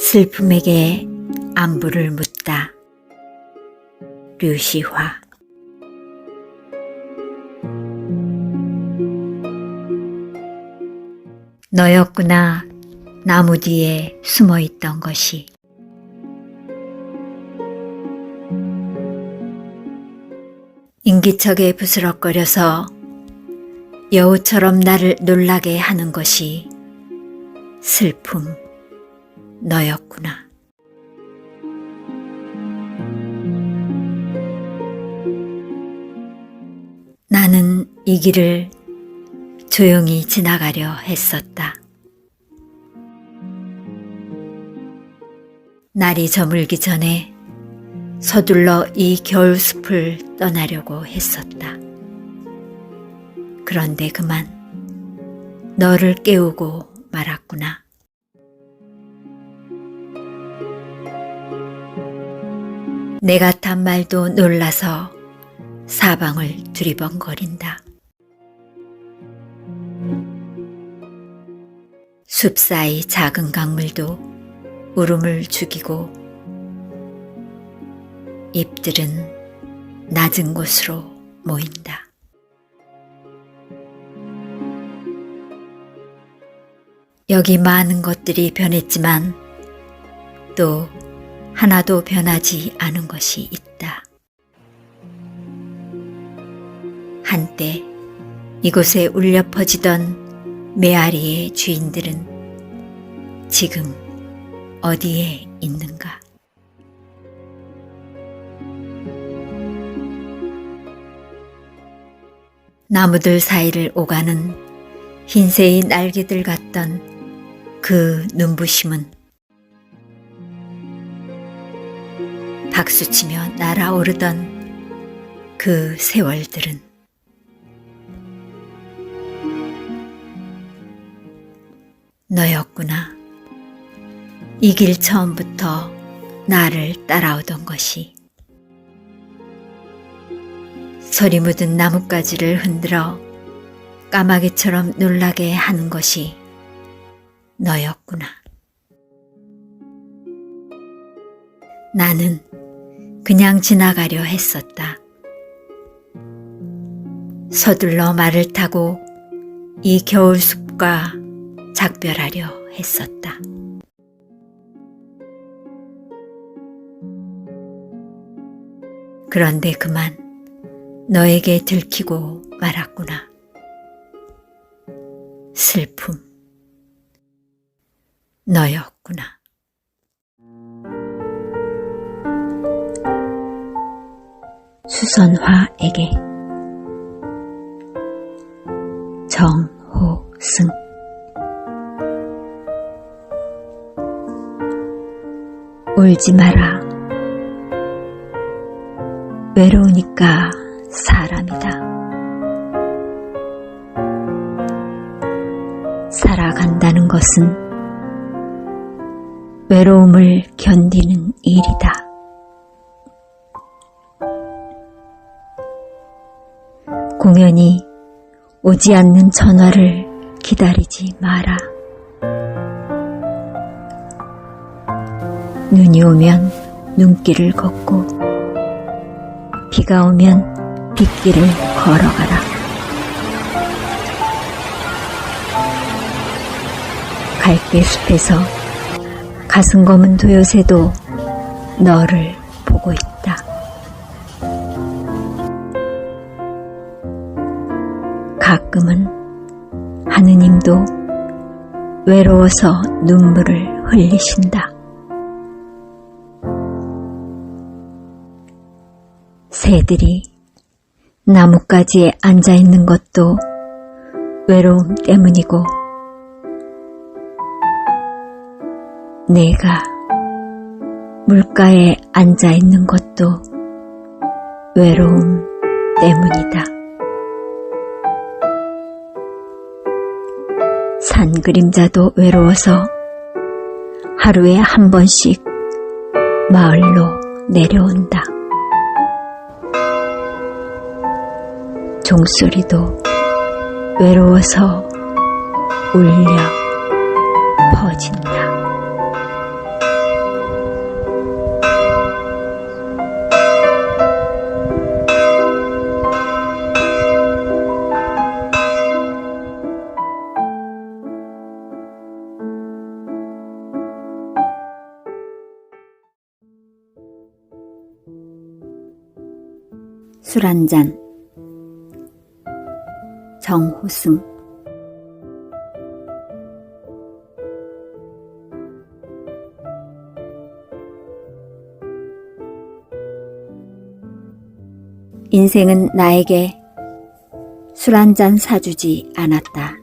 슬픔에게 안부를 묻다. 류시화. 너였구나 나무 뒤에 숨어 있던 것이. 인기척에 부스럭거려서 여우처럼 나를 놀라게 하는 것이 슬픔 너였구나. 나는 이 길을 조용히 지나가려 했었다. 날이 저물기 전에 서둘러 이 겨울 숲을 떠나려고 했었다. 그런데 그만 너를 깨우고 말았구나. 내가 탄 말도 놀라서 사방을 두리번거린다. 숲 사이 작은 강물도 울음을 죽이고 잎들은 낮은 곳으로 모인다. 여기 많은 것들이 변했지만 또 하나도 변하지 않은 것이 있다. 한때 이곳에 울려 퍼지던 메아리의 주인들은 지금 어디에 있는가? 나무들 사이를 오가는 흰새의 날개들 같던 그 눈부심은 박수치며 날아오르던 그 세월들은 너였구나. 이 길 처음부터 나를 따라오던 것이 소리 묻은 나뭇가지를 흔들어 까마귀처럼 놀라게 하는 것이 너였구나. 나는 그냥 지나가려 했었다. 서둘러 말을 타고 이 겨울 숲과 작별하려 했었다. 그런데 그만 너에게 들키고 말았구나. 슬픔. 너였구나. 수선화에게 정호승 울지 마라. 외로우니까 사람이다. 살아간다는 것은 외로움을 견디는 일이다. 오지 않는 전화를 기다리지 마라. 눈이 오면 눈길을 걷고 비가 오면 빗길을 걸어가라. 갈대 숲에서 가슴 검은 도요새도 너를 가끔은 하느님도 외로워서 눈물을 흘리신다. 새들이 나뭇가지에 앉아 있는 것도 외로움 때문이고 내가 물가에 앉아 있는 것도 외로움 때문이다. 산 그림자도 외로워서 하루에 한 번씩 마을로 내려온다. 종소리도 외로워서 울려 퍼진다. 술 한 잔. 정호승. 인생은 나에게 술 한 잔 사주지 않았다.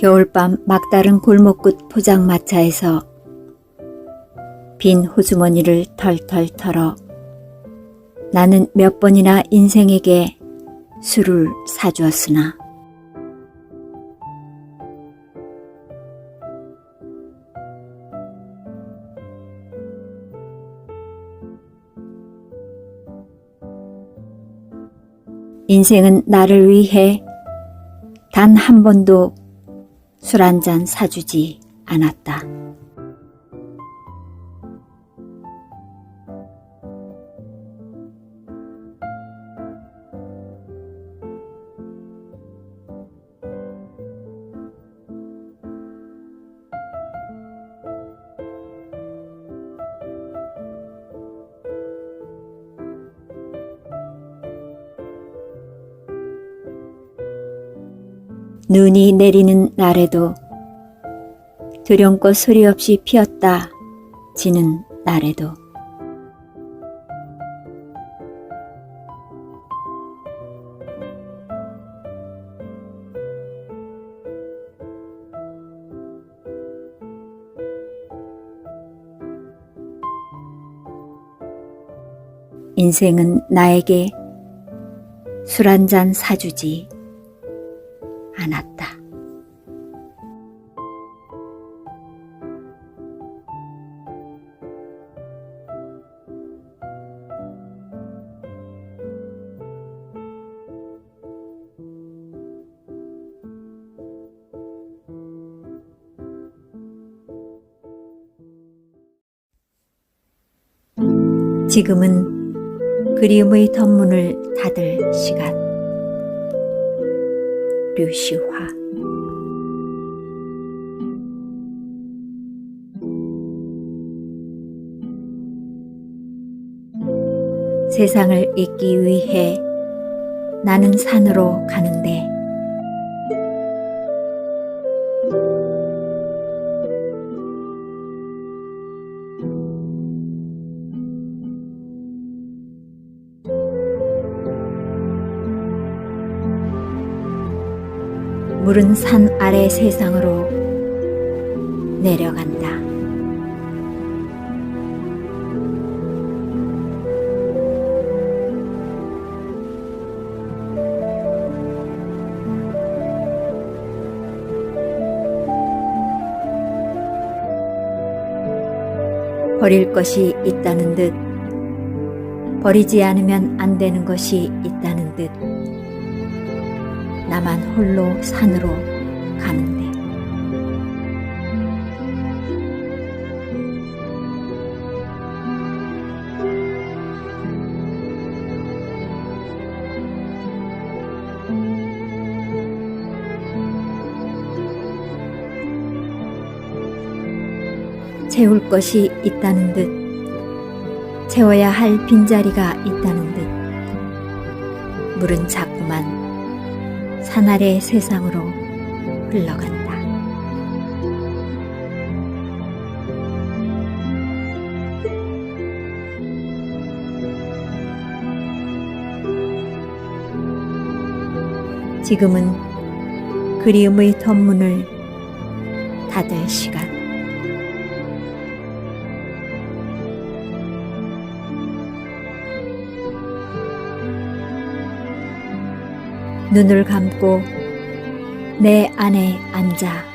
겨울밤 막다른 골목끝 포장마차에서 빈 호주머니를 털털 털어 나는 몇 번이나 인생에게 술을 사주었으나 인생은 나를 위해 단 한 번도 술 한 잔 사주지 않았다. 눈이 내리는 날에도 두령꽃 소리 없이 피었다 지는 날에도. 인생은 나에게 술 한 잔 사주지 않았다. 지금은 그리움의 덧문을 닫을 시간. 류시화. 세상을 잊기 위해 나는 산으로 가는데 물은 산 아래 세상으로 내려간다. 버릴 것이 있다는 듯, 버리지 않으면 안 되는 것이 있다는 듯, 나만 홀로 산으로 가는데. 채울 것이 있다는 듯, 채워야 할 빈자리가 있다는 듯, 물은 자꾸만 산 아래 세상으로 흘러간다. 지금은 그리움의 덧문을 닫을 시간. 눈을 감고 내 안에 앉아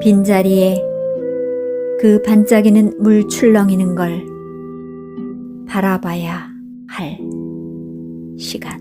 빈자리에 그 반짝이는 물 출렁이는 걸 바라봐야 할 시간.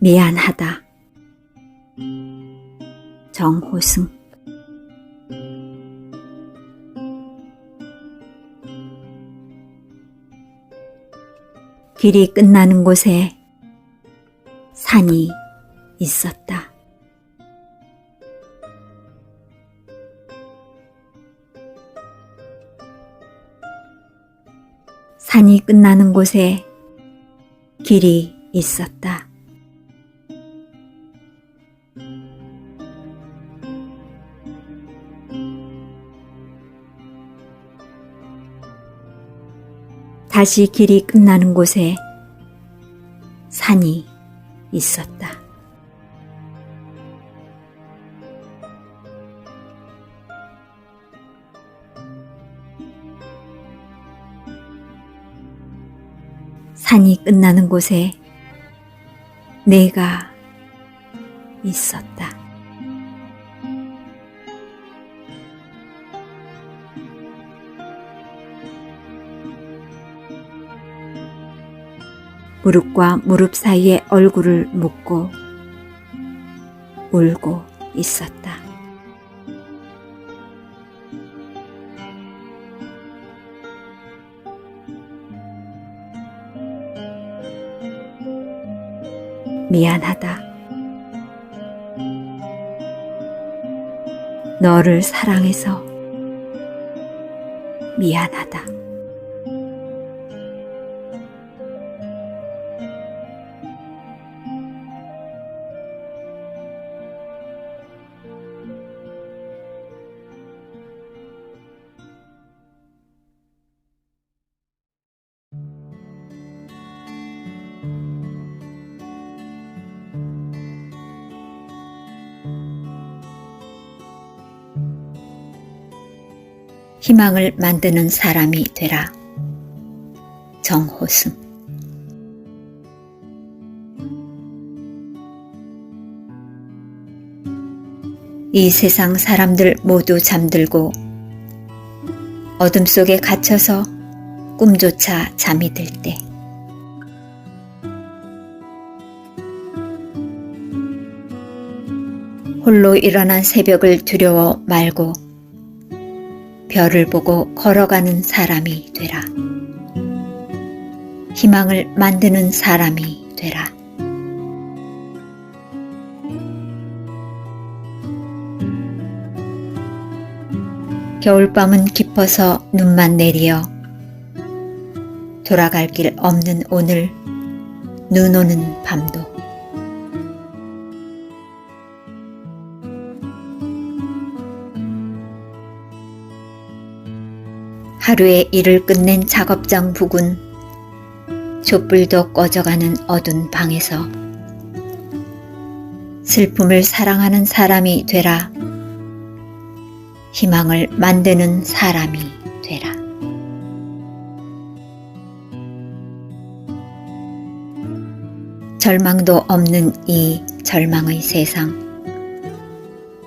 미안하다. 정호승 길이 끝나는 곳에 산이 있었다. 산이 끝나는 곳에 길이 있었다. 다시 길이 끝나는 곳에 산이 있었다. 산이 끝나는 곳에 내가 있었다. 무릎과 무릎 사이에 얼굴을 묻고 울고 있었다. 미안하다. 너를 사랑해서 미안하다. 희망을 만드는 사람이 되라. 정호승 이 세상 사람들 모두 잠들고 어둠 속에 갇혀서 꿈조차 잠이 들 때. 홀로 일어난 새벽을 두려워 말고 별을 보고 걸어가는 사람이 되라. 희망을 만드는 사람이 되라. 겨울밤은 깊어서 눈만 내리어 돌아갈 길 없는 오늘 눈 오는 밤도 하루의 일을 끝낸 작업장 부근 촛불도 꺼져가는 어두운 방에서 슬픔을 사랑하는 사람이 되라. 희망을 만드는 사람이 되라. 절망도 없는 이 절망의 세상.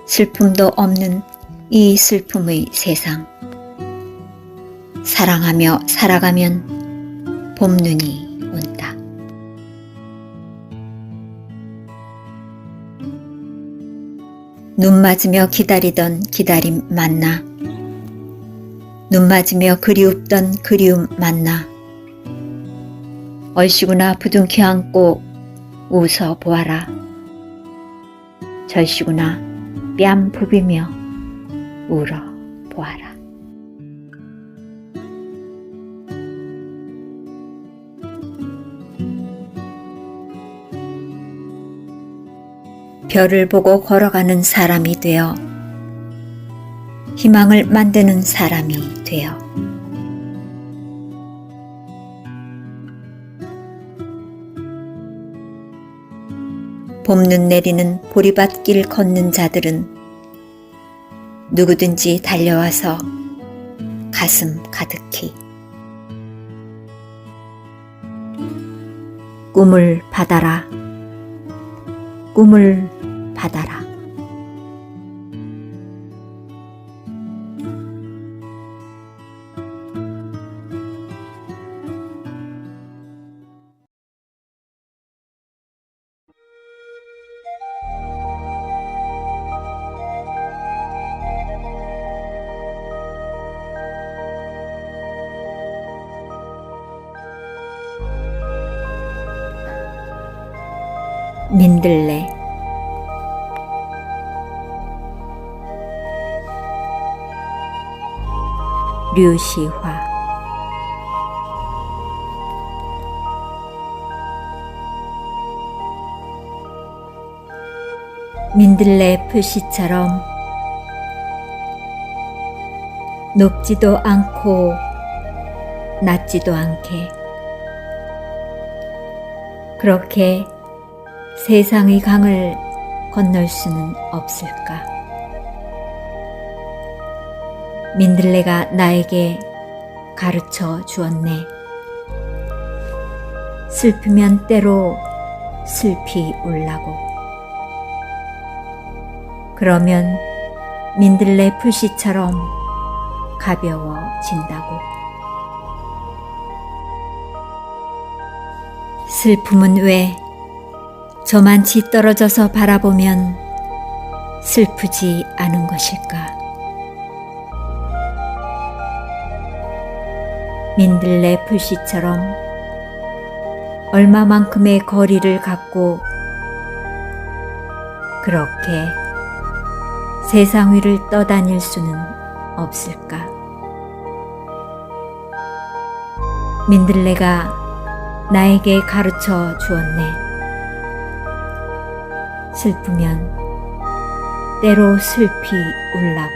슬픔도 없는 이 슬픔의 세상. 사랑하며 살아가면 봄눈이 온다. 눈 맞으며 기다리던 기다림 만나. 눈 맞으며 그리웠던 그리움 만나. 얼씨구나 부둥켜 안고 웃어 보아라. 절씨구나 뺨 부비며 울어 보아라. 별을 보고 걸어가는 사람이 되어 희망을 만드는 사람이 되어. 봄눈 내리는 보리밭길 걷는 자들은 누구든지 달려와서 가슴 가득히 꿈을 받아라. 꿈을 받아라. 류시화 민들레 표시처럼 높지도 않고 낮지도 않게 그렇게 세상의 강을 건널 수는 없을까? 민들레가 나에게 가르쳐 주었네. 슬프면 때로 슬피 울라고. 그러면 민들레 풀씨처럼 가벼워진다고. 슬픔은 왜 저만치 떨어져서 바라보면 슬프지 않은 것일까? 민들레 풀씨처럼 얼마만큼의 거리를 갖고 그렇게 세상 위를 떠다닐 수는 없을까? 민들레가 나에게 가르쳐 주었네. 슬프면 때로 슬피 울라고.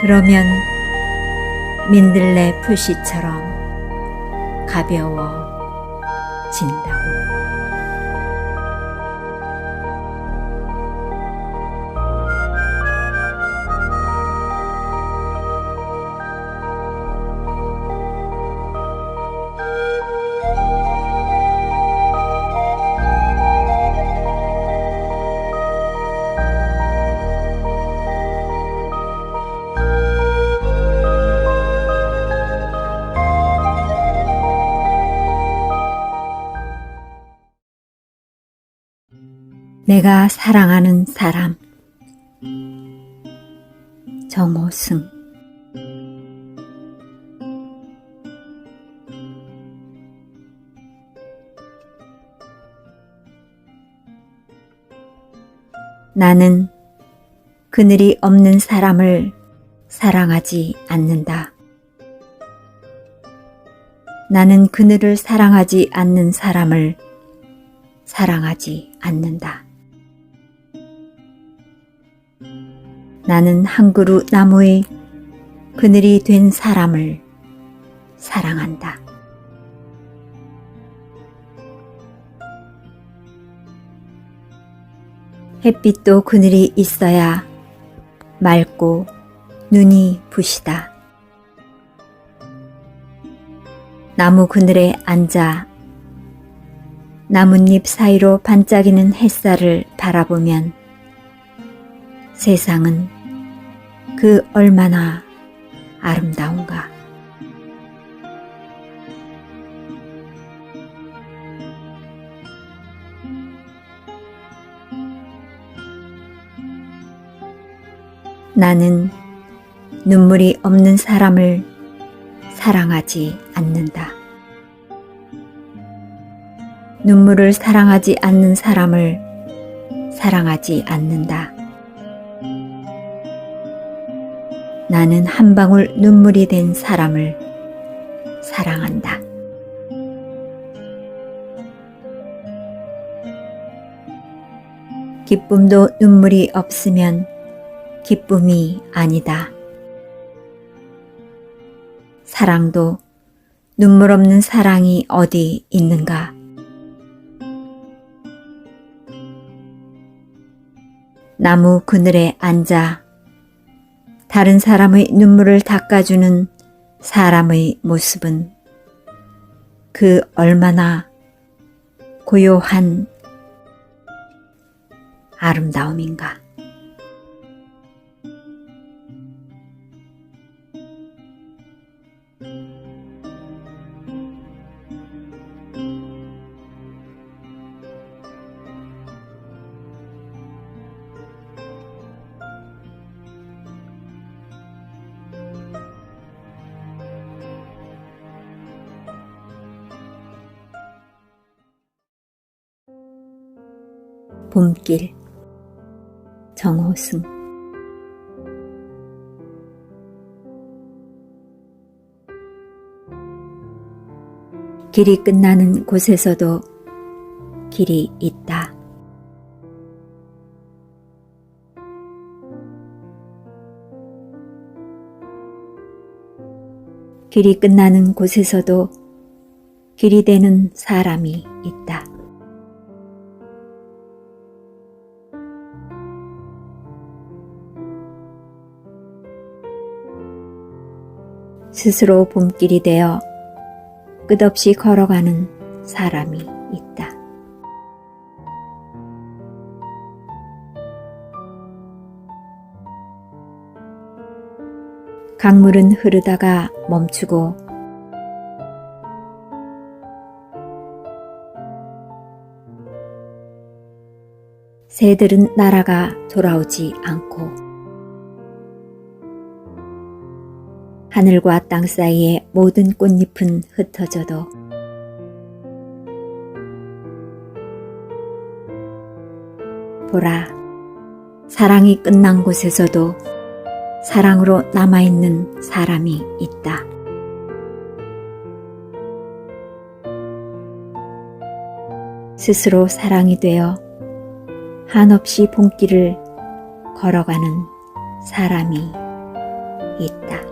그러면 민들레 풀씨처럼 가벼워진다 내가 사랑하는 사람 정호승 나는 그늘이 없는 사람을 사랑하지 않는다. 나는 그늘을 사랑하지 않는 사람을 사랑하지 않는다. 나는 한 그루 나무의 그늘이 된 사람을 사랑한다. 햇빛도 그늘이 있어야 맑고 눈이 부시다. 나무 그늘에 앉아 나뭇잎 사이로 반짝이는 햇살을 바라보면 세상은 그 얼마나 아름다운가. 나는 눈물이 없는 사람을 사랑하지 않는다. 눈물을 사랑하지 않는 사람을 사랑하지 않는다. 나는 한 방울 눈물이 된 사람을 사랑한다. 기쁨도 눈물이 없으면 기쁨이 아니다. 사랑도 눈물 없는 사랑이 어디 있는가? 나무 그늘에 앉아 다른 사람의 눈물을 닦아주는 사람의 모습은 그 얼마나 고요한 아름다움인가. 길 정호승 길이 끝나는 곳에서도 길이 있다. 길이 끝나는 곳에서도 길이 되는 사람이 있다. 스스로 봄길이 되어 끝없이 걸어가는 사람이 있다. 강물은 흐르다가 멈추고 새들은 날아가 돌아오지 않고 하늘과 땅 사이의 모든 꽃잎은 흩어져도 보라, 사랑이 끝난 곳에서도 사랑으로 남아있는 사람이 있다. 스스로 사랑이 되어 한없이 봄길을 걸어가는 사람이 있다.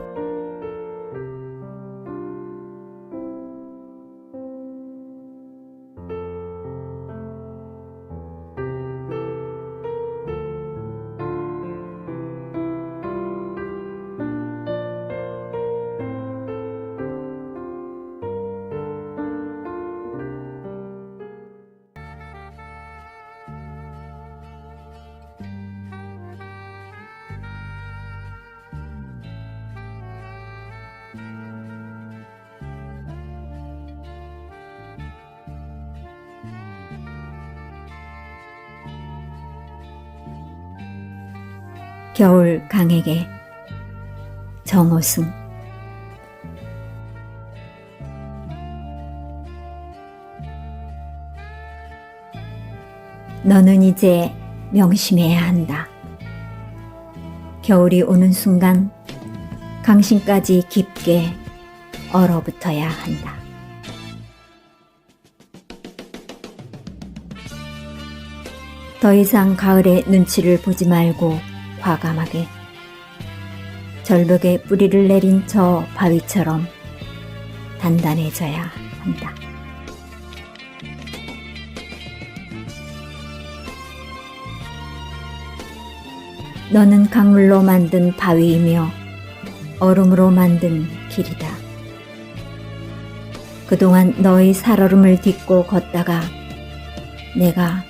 겨울 강에게 정호승 너는 이제 명심해야 한다. 겨울이 오는 순간 강신까지 깊게 얼어붙어야 한다. 더 이상 가을의 눈치를 보지 말고 과감하게 절벽에 뿌리를 내린 저 바위처럼 단단해져야 한다. 너는 강물로 만든 바위이며 얼음으로 만든 길이다. 그동안 너의 살얼음을 딛고 걷다가 내가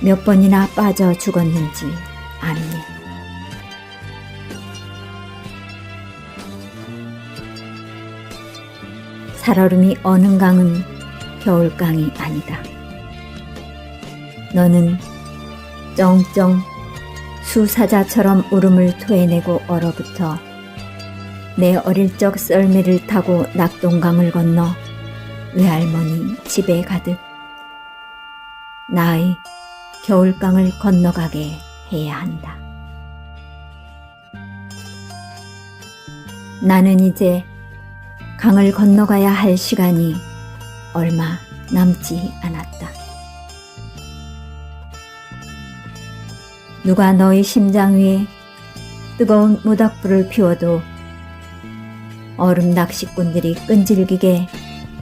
몇 번이나 빠져 죽었는지 아느 살얼음이 어는 강은 겨울강이 아니다. 너는 쩡쩡 수사자처럼 울음을 토해내고 얼어붙어 내 어릴 적 썰매를 타고 낙동강을 건너 외할머니 집에 가듯 나의 겨울강을 건너가게 해야 한다. 나는 이제 강을 건너가야 할 시간이 얼마 남지 않았다. 누가 너의 심장 위에 뜨거운 모닥불을 피워도 얼음 낚시꾼들이 끈질기게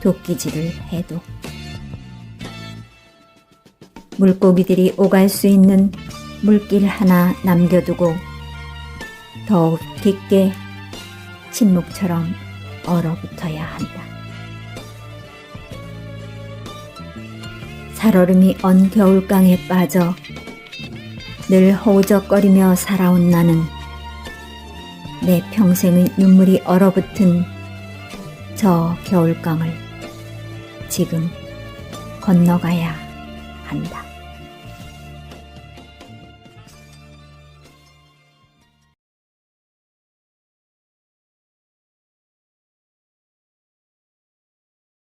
도끼질을 해도 물고기들이 오갈 수 있는 물길 하나 남겨두고 더욱 깊게 침묵처럼 얼어붙어야 한다. 살얼음이 언 겨울강에 빠져 늘 허우적거리며 살아온 나는 내 평생의 눈물이 얼어붙은 저 겨울강을 지금 건너가야 한다.